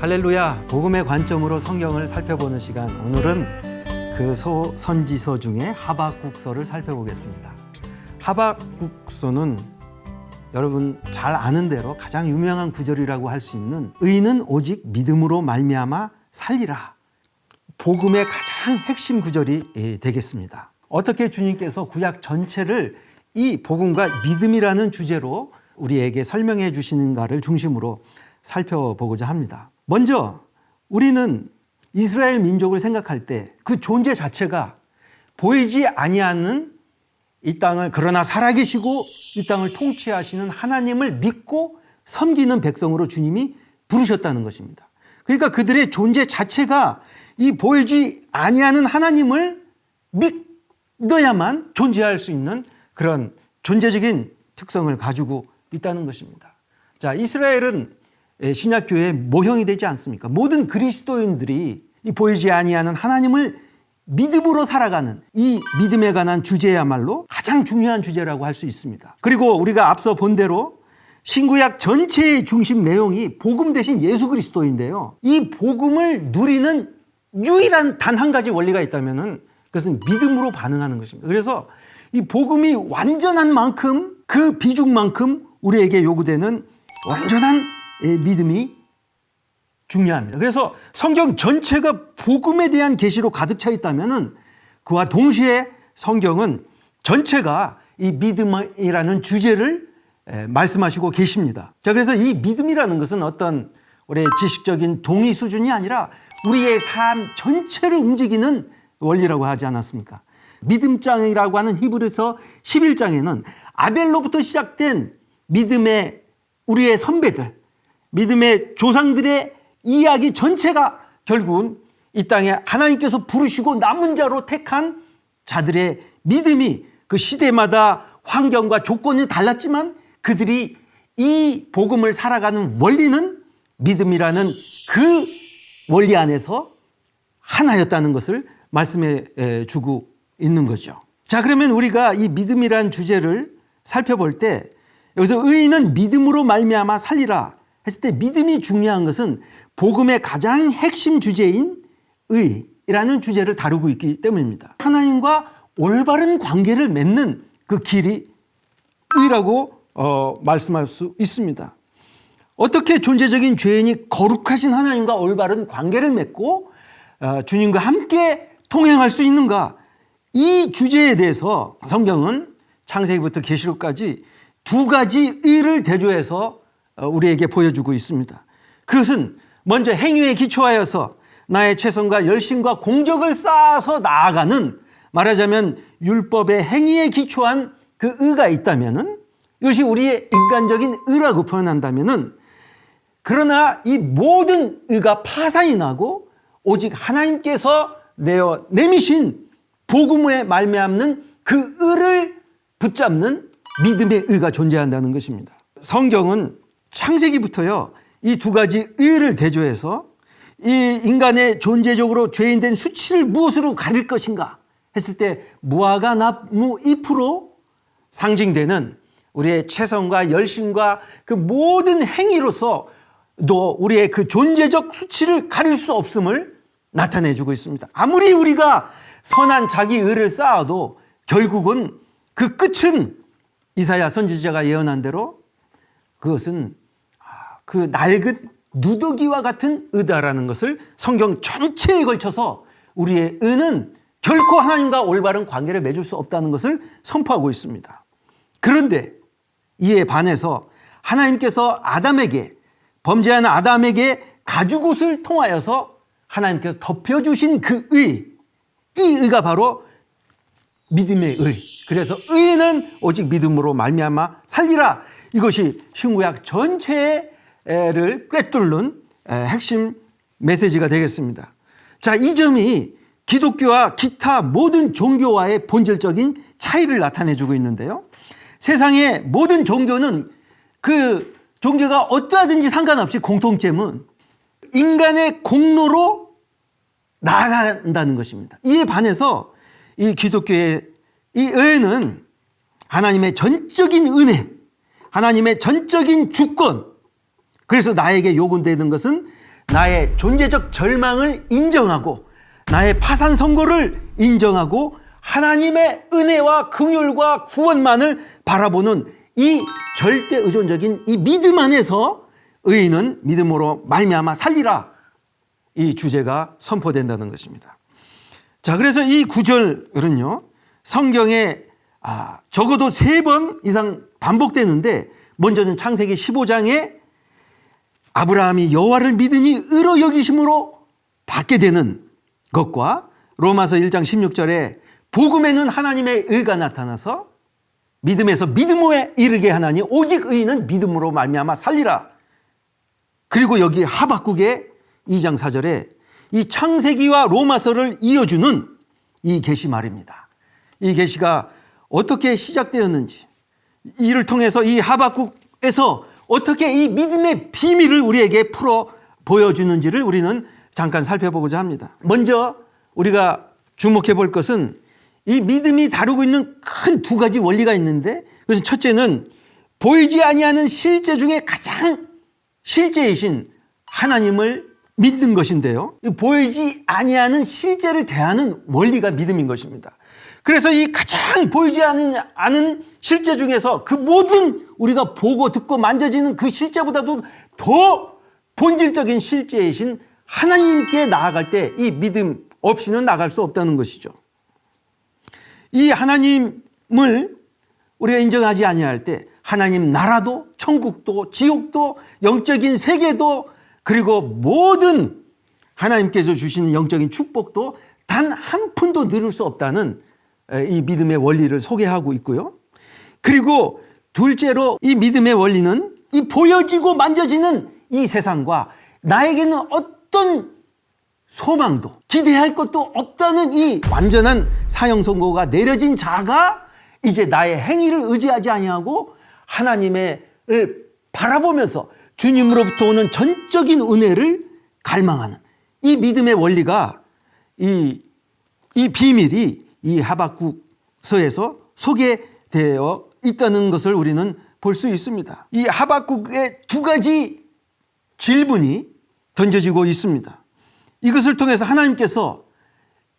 할렐루야 복음의 관점으로 성경을 살펴보는 시간. 오늘은 그 소, 선지서 중에 하박국서를 살펴보겠습니다. 하박국서는 여러분 잘 아는 대로 가장 유명한 구절이라고 할 수 있는 의는 오직 믿음으로 말미암아 살리라. 복음의 가장 핵심 구절이 예, 되겠습니다. 어떻게 주님께서 구약 전체를 이 복음과 믿음이라는 주제로 우리에게 설명해 주시는가를 중심으로 살펴보고자 합니다. 먼저 우리는 이스라엘 민족을 생각할 때 그 존재 자체가 보이지 아니하는 이 땅을 그러나 살아계시고 이 땅을 통치하시는 하나님을 믿고 섬기는 백성으로 주님이 부르셨다는 것입니다. 그러니까 그들의 존재 자체가 이 보이지 아니하는 하나님을 믿어야만 존재할 수 있는 그런 존재적인 특성을 가지고 있다는 것입니다. 자, 이스라엘은 신약 교회의 모형이 되지 않습니까? 모든 그리스도인들이 이 보이지 아니하는 하나님을 믿음으로 살아가는 이 믿음에 관한 주제야말로 가장 중요한 주제라고 할 수 있습니다. 그리고 우리가 앞서 본 대로 신구약 전체의 중심 내용이 복음 대신 예수 그리스도인데요. 이 복음을 누리는 유일한 단 한 가지 원리가 있다면은 그것은 믿음으로 반응하는 것입니다. 그래서 이 복음이 완전한 만큼 그 비중만큼 우리에게 요구되는 완전한 예, 믿음이 중요합니다. 그래서 성경 전체가 복음에 대한 계시로 가득 차 있다면은 그와 동시에 성경은 전체가 이 믿음이라는 주제를 에, 말씀하시고 계십니다. 자, 그래서 이 믿음이라는 것은 어떤 우리의 지식적인 동의 수준이 아니라 우리의 삶 전체를 움직이는 원리라고 하지 않았습니까? 믿음장이라고 하는 히브리서 11장에는 아벨로부터 시작된 믿음의 우리의 선배들, 믿음의 조상들의 이야기 전체가 결국은 이 땅에 하나님께서 부르시고 남은 자로 택한 자들의 믿음이 그 시대마다 환경과 조건이 달랐지만 그들이 이 복음을 살아가는 원리는 믿음이라는 그 원리 안에서 하나였다는 것을 말씀해 주고 있는 거죠. 자, 그러면 우리가 이 믿음이란 주제를 살펴볼 때 여기서 의인은 믿음으로 말미암아 살리라 했을 때 믿음이 중요한 것은 복음의 가장 핵심 주제인 의라는 주제를 다루고 있기 때문입니다. 하나님과 올바른 관계를 맺는 그 길이 의라고 어, 말씀할 수 있습니다. 어떻게 존재적인 죄인이 거룩하신 하나님과 올바른 관계를 맺고 어, 주님과 함께 통행할 수 있는가? 이 주제에 대해서 성경은 창세기부터 계시록까지 두 가지 의를 대조해서 어, 우리에게 보여주고 있습니다. 그것은 먼저 행위에 기초하여서 나의 최선과 열심과 공적을 쌓아서 나아가는 말하자면 율법의 행위에 기초한 그 의가 있다면은 이것이 우리의 인간적인 의라고 표현한다면은 그러나 이 모든 의가 파산이 나고 오직 하나님께서 내어 내미신 복음에 말미암는 그 의를 붙잡는 믿음의 의가 존재한다는 것입니다. 성경은 창세기부터요 이 두 가지 의를 대조해서 이 인간의 존재적으로 죄인된 수치를 무엇으로 가릴 것인가 했을 때 무화과 나무 잎으로 상징되는 우리의 최선과 열심과 그 모든 행위로서 또 우리의 그 존재적 수치를 가릴 수 없음을 나타내 주고 있습니다. 아무리 우리가 선한 자기 의를 쌓아도 결국은 그 끝은 이사야 선지자가 예언한 대로 그것은 그 낡은 누더기와 같은 의다라는 것을 성경 전체에 걸쳐서 우리의 의는 결코 하나님과 올바른 관계를 맺을 수 없다는 것을 선포하고 있습니다. 그런데 이에 반해서 하나님께서 아담에게 범죄한 아담에게 가죽옷을 통하여서 하나님께서 덮여주신 그 의, 이 의가 바로 믿음의 의. 그래서 의는 오직 믿음으로 말미암아 살리라. 이것이 신구약 전체를 꿰뚫는 핵심 메시지가 되겠습니다. 자, 이 점이 기독교와 기타 모든 종교와의 본질적인 차이를 나타내주고 있는데요. 세상의 모든 종교는 그 종교가 어떠하든지 상관없이 공통점은 인간의 공로로 나아간다는 것입니다. 이에 반해서 이 기독교의 이 의는 하나님의 전적인 은혜, 하나님의 전적인 주권. 그래서 나에게 요구되는 것은 나의 존재적 절망을 인정하고 나의 파산 선고를 인정하고 하나님의 은혜와 긍휼과 구원만을 바라보는 이 절대 의존적인 이 믿음 안에서 의인은 믿음으로 말미암아 살리라 이 주제가 선포된다는 것입니다. 자, 그래서 이 구절은요, 성경에 아, 적어도 세 번 이상 반복되는데, 먼저는 창세기 15장에 아브라함이 여호와를 믿으니 의로 여기심으로 받게 되는 것과 로마서 1장 16절에 복음에는 하나님의 의가 나타나서 믿음에서 믿음에 이르게 하나니 오직 의인은 믿음으로 말미암아 살리라. 그리고 여기 하박국의 2장 4절에 이 창세기와 로마서를 이어주는 이 계시 말입니다. 이 계시가 어떻게 시작되었는지 이를 통해서 이 하박국에서 어떻게 이 믿음의 비밀을 우리에게 풀어 보여주는지를 우리는 잠깐 살펴보고자 합니다. 먼저 우리가 주목해 볼 것은 이 믿음이 다루고 있는 큰 두 가지 원리가 있는데 그것은 첫째는 보이지 아니하는 실제 중에 가장 실제이신 하나님을 믿는 것인데요. 보이지 아니하는 실제를 대하는 원리가 믿음인 것입니다. 그래서 이 가장 보이지 않은, 않은 실제 중에서 그 모든 우리가 보고 듣고 만져지는 그 실제보다도 더 본질적인 실제이신 하나님께 나아갈 때 이 믿음 없이는 나갈 수 없다는 것이죠. 이 하나님을 우리가 인정하지 아니할 때 하나님 나라도 천국도 지옥도 영적인 세계도 그리고 모든 하나님께서 주시는 영적인 축복도 단 한 푼도 늘을 수 없다는 이 믿음의 원리를 소개하고 있고요. 그리고 둘째로 이 믿음의 원리는 이 보여지고 만져지는 이 세상과 나에게는 어떤 소망도 기대할 것도 없다는 이 완전한 사형 선고가 내려진 자가 이제 나의 행위를 의지하지 아니하고 하나님을 바라보면서 주님으로부터 오는 전적인 은혜를 갈망하는 이 믿음의 원리가 이, 이 비밀이 이 하박국서에서 소개되어 있다는 것을 우리는 볼 수 있습니다. 이 하박국의 두 가지 질문이 던져지고 있습니다. 이것을 통해서 하나님께서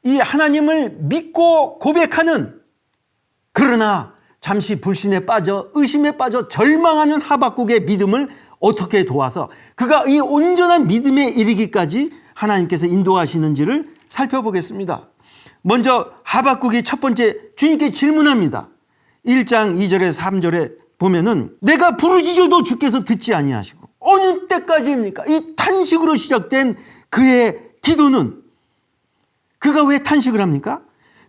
이 하나님을 믿고 고백하는 그러나 잠시 불신에 빠져 의심에 빠져 절망하는 하박국의 믿음을 어떻게 도와서 그가 이 온전한 믿음에 이르기까지 하나님께서 인도하시는지를 살펴보겠습니다. 먼저 하박국이 첫 번째 주님께 질문합니다. 1장 2절에서 3절에 보면은 내가 부르짖어도 주께서 듣지 아니하시고 어느 때까지입니까? 이 탄식으로 시작된 그의 기도는 그가 왜 탄식을 합니까?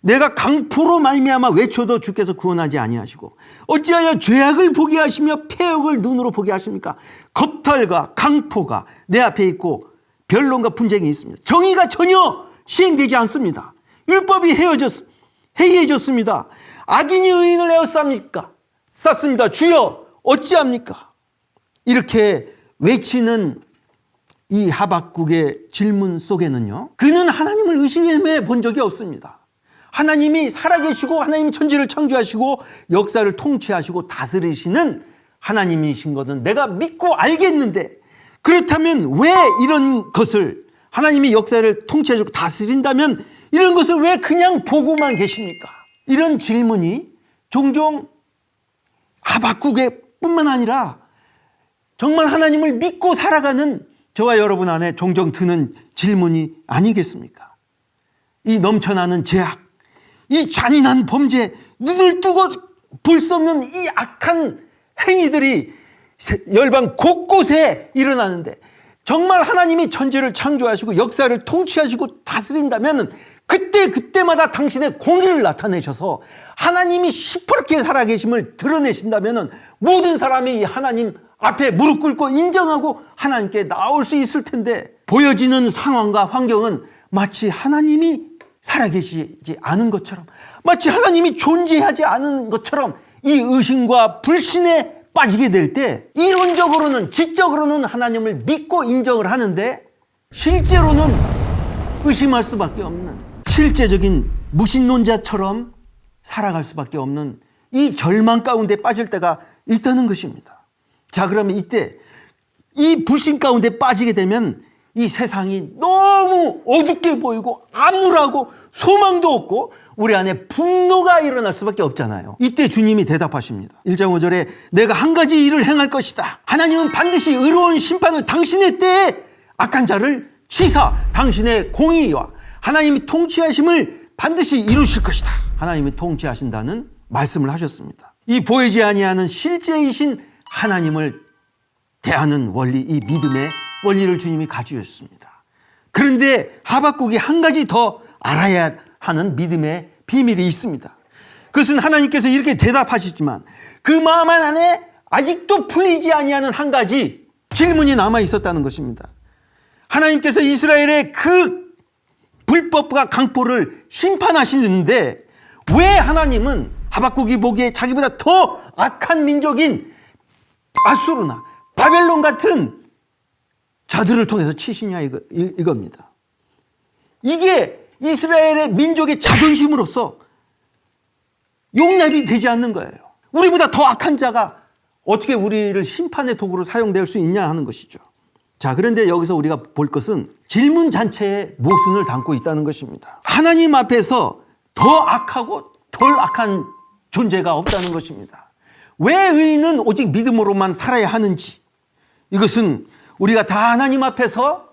내가 강포로 말미암아 외쳐도 주께서 구원하지 아니하시고 어찌하여 죄악을 보게 하시며 폐역을 눈으로 보게 하십니까? 겁탈과 강포가 내 앞에 있고 변론과 분쟁이 있습니다. 정의가 전혀 시행되지 않습니다. 율법이 헤어졌, 해이해졌습니다. 악인이 의인을 에워쌉니까? 쌌습니다. 주여 어찌합니까? 이렇게 외치는 이 하박국의 질문 속에는요. 그는 하나님을 의심해 본 적이 없습니다. 하나님이 살아계시고 하나님이 천지를 창조하시고 역사를 통치하시고 다스리시는 하나님이신 것은 내가 믿고 알겠는데 그렇다면 왜 이런 것을 하나님이 역사를 통치해주고 다스린다면 이런 것을 왜 그냥 보고만 계십니까? 이런 질문이 종종 하박국의 뿐만 아니라 정말 하나님을 믿고 살아가는 저와 여러분 안에 종종 드는 질문이 아니겠습니까? 이 넘쳐나는 죄악, 이 잔인한 범죄, 눈을 뜨고 볼 수 없는 이 악한 행위들이 열방 곳곳에 일어나는데 정말 하나님이 천지를 창조하시고 역사를 통치하시고 다스린다면 그때 그때마다 당신의 공의를 나타내셔서 하나님이 시퍼렇게 살아계심을 드러내신다면 모든 사람이 하나님 앞에 무릎 꿇고 인정하고 하나님께 나올 수 있을 텐데 보여지는 상황과 환경은 마치 하나님이 살아계시지 않은 것처럼 마치 하나님이 존재하지 않은 것처럼 이 의심과 불신에 빠지게 될 때 이론적으로는 지적으로는 하나님을 믿고 인정을 하는데 실제로는 의심할 수밖에 없는 실제적인 무신론자처럼 살아갈 수밖에 없는 이 절망 가운데 빠질 때가 있다는 것입니다. 자, 그러면 이때 이 불신 가운데 빠지게 되면 이 세상이 너무 어둡게 보이고 암울하고 소망도 없고 우리 안에 분노가 일어날 수밖에 없잖아요. 이때 주님이 대답하십니다. 1장 5절에 내가 한 가지 일을 행할 것이다. 하나님은 반드시 의로운 심판을 당신의 때에 악한 자를 치사 당신의 공의와 하나님이 통치하심을 반드시 이루실 것이다. 하나님이 통치하신다는 말씀을 하셨습니다. 이 보이지 아니하는 실제이신 하나님을 대하는 원리, 이 믿음의 원리를 주님이 가지셨습니다. 그런데 하박국이 한 가지 더 알아야 하는 믿음의 비밀이 있습니다. 그것은 하나님께서 이렇게 대답하시지만 그 마음 안에 아직도 풀리지 아니하는 한 가지 질문이 남아 있었다는 것입니다. 하나님께서 이스라엘의 그 불법과 강포를 심판하시는데 왜 하나님은 하박국이 보기에 자기보다 더 악한 민족인 아수르나 바벨론 같은 자들을 통해서 치시냐 이거, 이겁니다. 이게 이스라엘의 민족의 자존심으로서 용납이 되지 않는 거예요. 우리보다 더 악한 자가 어떻게 우리를 심판의 도구로 사용될 수 있냐 하는 것이죠. 자, 그런데 여기서 우리가 볼 것은 질문 잔체에 모순을 담고 있다는 것입니다. 하나님 앞에서 더 악하고 덜 악한 존재가 없다는 것입니다. 왜 의인은 오직 믿음으로만 살아야 하는지 이것은 우리가 다 하나님 앞에서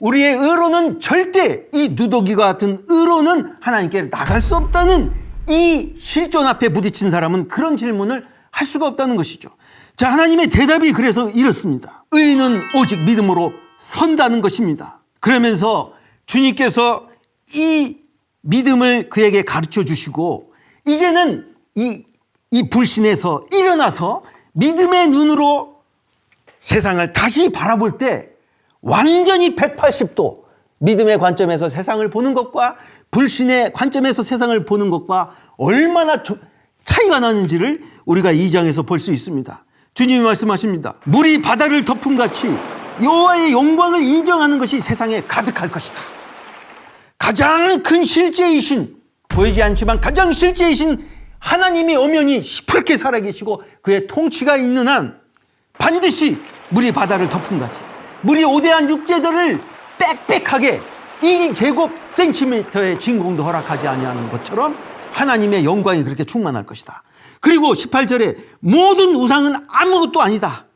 우리의 의로는 절대 이 누더기와 같은 의로는 하나님께 나갈 수 없다는 이 실존 앞에 부딪힌 사람은 그런 질문을 할 수가 없다는 것이죠. 자, 하나님의 대답이 그래서 이렇습니다. 의인은 오직 믿음으로 선다는 것입니다. 그러면서 주님께서 이 믿음을 그에게 가르쳐 주시고 이제는 이, 이 불신에서 일어나서 믿음의 눈으로 세상을 다시 바라볼 때 완전히 180도 믿음의 관점에서 세상을 보는 것과 불신의 관점에서 세상을 보는 것과 얼마나 차이가 나는지를 우리가 이 장에서 볼 수 있습니다. 주님이 말씀하십니다. 물이 바다를 덮은 같이 여호와의 영광을 인정하는 것이 세상에 가득할 것이다. 가장 큰 실제이신 보이지 않지만 가장 실제이신 하나님이 엄연히 시퍼렇게 살아계시고 그의 통치가 있는 한 반드시 물이 바다를 덮은 같이 물이 오대한 육재들을 빽빽하게 1제곱 센티미터의 진공도 허락하지 아니하는 것처럼 하나님의 영광이 그렇게 충만할 것이다. 그리고 18절에 모든 우상은 아무것도 아니다.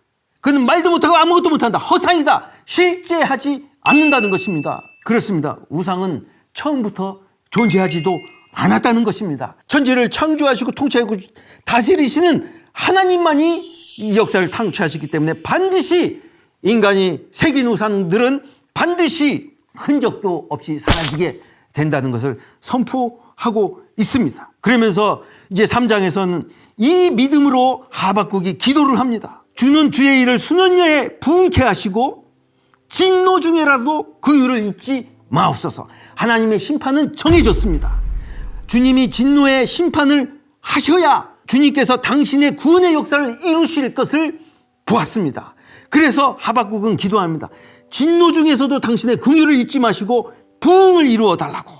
그는 말도 못하고 아무것도 못한다. 허상이다. 실제하지 않는다는 것입니다. 그렇습니다. 우상은 처음부터 존재하지도 않았다는 것입니다. 천지를 창조하시고 통치하고 다스리시는 하나님만이 이 역사를 창조하시기 때문에 반드시 인간이 새긴 우상들은 반드시 흔적도 없이 사라지게 된다는 것을 선포하고 있습니다. 그러면서 이제 3장에서는 이 믿음으로 하박국이 기도를 합니다. 주는 주의 일을 수년여에 부흥케 하시고 진노 중에라도 그 일을 잊지 마옵소서. 하나님의 심판은 정해졌습니다. 주님이 진노의 심판을 하셔야 주님께서 당신의 구원의 역사를 이루실 것을 보았습니다. 그래서 하박국은 기도합니다. 진노 중에서도 당신의 긍휼을 잊지 마시고 부흥을 이루어 달라고.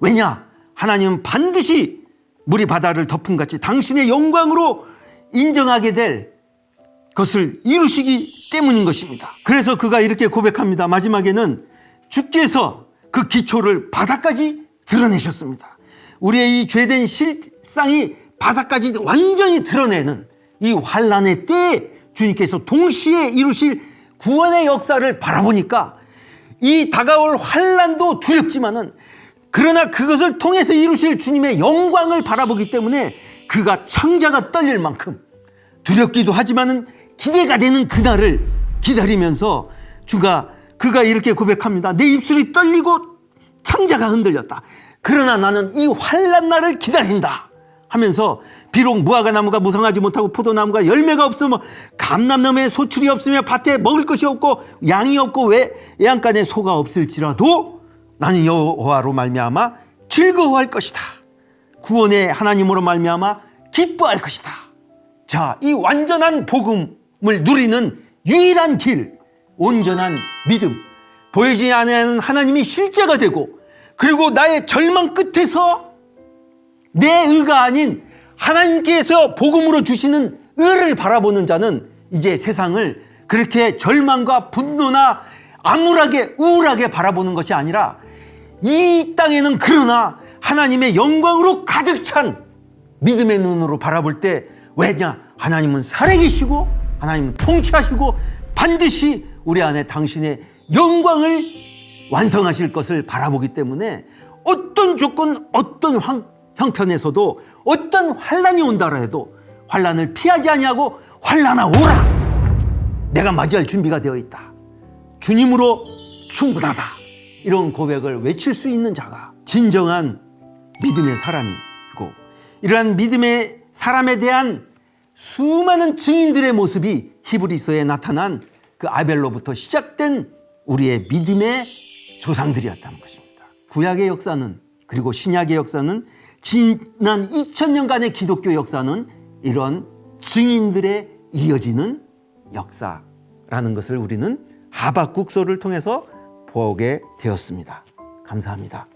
왜냐? 하나님은 반드시 물이 바다를 덮은 같이 당신의 영광으로 인정하게 될 것을 이루시기 때문인 것입니다. 그래서 그가 이렇게 고백합니다. 마지막에는 주께서 그 기초를 바다까지 드러내셨습니다. 우리의 이 죄된 실상이 바다까지 완전히 드러내는 이 환란의 때에 주님께서 동시에 이루실 구원의 역사를 바라보니까 이 다가올 환란도 두렵지만은 그러나 그것을 통해서 이루실 주님의 영광을 바라보기 때문에 그가 창자가 떨릴 만큼 두렵기도 하지만은 기대가 되는 그날을 기다리면서 주가 그가 이렇게 고백합니다. 내 입술이 떨리고 창자가 흔들렸다. 그러나 나는 이 환란 날을 기다린다. 하면서 비록 무화과 나무가 무성하지 못하고 포도나무가 열매가 없으며 감남나무에 소출이 없으며 밭에 먹을 것이 없고 양이 없고 왜 애양간에 소가 없을지라도 나는 여호와로 말미암아 즐거워할 것이다. 구원의 하나님으로 말미암아 기뻐할 것이다. 자, 이 완전한 복음을 누리는 유일한 길, 온전한 믿음, 보이지 않는 하나님이 실제가 되고 그리고 나의 절망 끝에서 내 의가 아닌 하나님께서 복음으로 주시는 을을 바라보는 자는 이제 세상을 그렇게 절망과 분노나 암울하게 우울하게 바라보는 것이 아니라 이 땅에는 그러나 하나님의 영광으로 가득 찬 믿음의 눈으로 바라볼 때 왜냐? 하나님은 살아계시고 하나님은 통치하시고 반드시 우리 안에 당신의 영광을 완성하실 것을 바라보기 때문에 어떤 조건 어떤 황- 형편에서도 어떤 환란이 온다라 해도 환란을 피하지 아니하고 환란아 오라. 내가 맞이할 준비가 되어 있다. 주님으로 충분하다. 이런 고백을 외칠 수 있는 자가 진정한 믿음의 사람이고 이러한 믿음의 사람에 대한 수많은 증인들의 모습이 히브리서에 나타난 그 아벨로부터 시작된 우리의 믿음의 조상들이었다는 것입니다. 구약의 역사는 그리고 신약의 역사는 지난 2000년간의 기독교 역사는 이런 증인들의 이어지는 역사라는 것을 우리는 하박국서를 통해서 보게 되었습니다. 감사합니다.